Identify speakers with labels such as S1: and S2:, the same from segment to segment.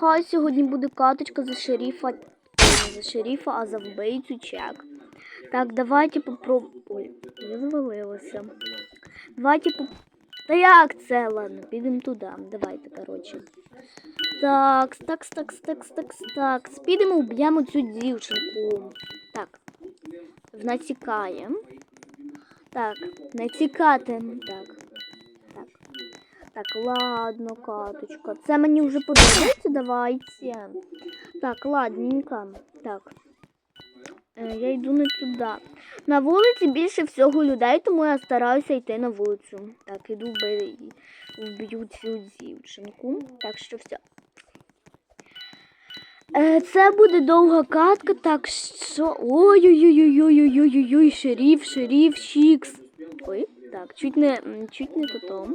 S1: Нехай сьогодні буде каточка за шерифа. Не за шерифа, а за вбийцю чек. Так, давайте попробуємо. Ой, я завалилася. Давайте поп... Та як це? Ладно, підемо туди. Давайте, коротше. Так, так, так, так, так, так. Підемо уб'ємо цю дівчинку. Так. Вона. Так, не тікати. Так. Так. Так, ладно, каточка. Це мені вже подобається, давайте. Так, ладненько. Так. Е, Я йду не туди. На вулиці більше всього людей, тому я стараюся йти на вулицю. Так, іду вб'ю цю дівчинку. Так що все. Е, Це буде довга катка, так що. Ой-ой-ой-ой-ой-ой-ой-ой, шеріф, шеріф, чікс. Ой, так, чуть не, м, чуть не то то.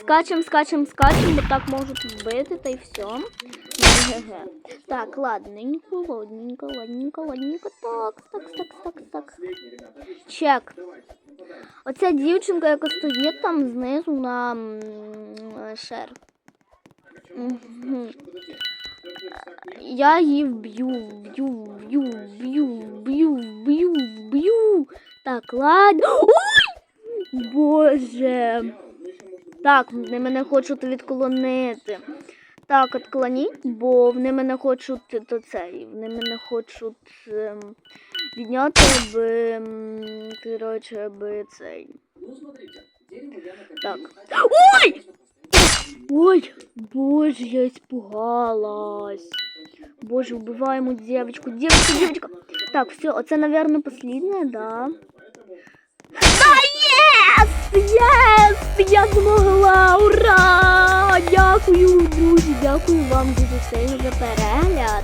S1: Скачем, скачем, скачем, бо так можуть вбити, та й все. Ге-ге. Так, ладненько, ладненько, ладненько, ладненько. Так, так, так, так, так. Чек. Оця дівчинка, яка стоїть там знизу на м, шер. Мгм. Я її вб'ю, вб'ю, вб'ю, вб'ю, вб'ю, вб'ю, вб'ю. Так, ладно. Боже. Так, вони мене хочуть відклонити. Так, відклоніть, бо вони мене хочуть то цей, вони мене хочуть ем, відняти, аби, ем, коротше, аби цей. Так. Ой! Ой, боже, я испугалась. Боже, убиваємо девочку, девочку, девочку. Так, все, оце, наверное, последнее, да. Да, єс! Єс! Я змогла! Ура! Дякую, друзі, дякую вам дуже сильно за перегляд.